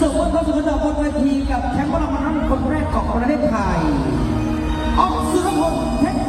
ส่งวันเข้าสู่ระดับบนเวทีกับแชมป์พลังมันคนแรกของประเทศไทยออกสุรพลเพชร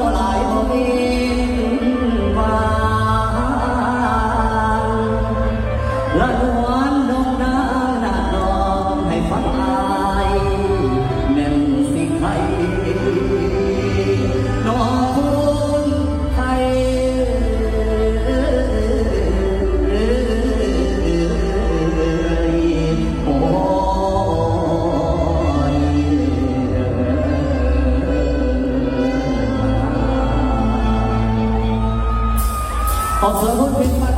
บ่หลายบ่มี ขอเสียงคนเป็นมา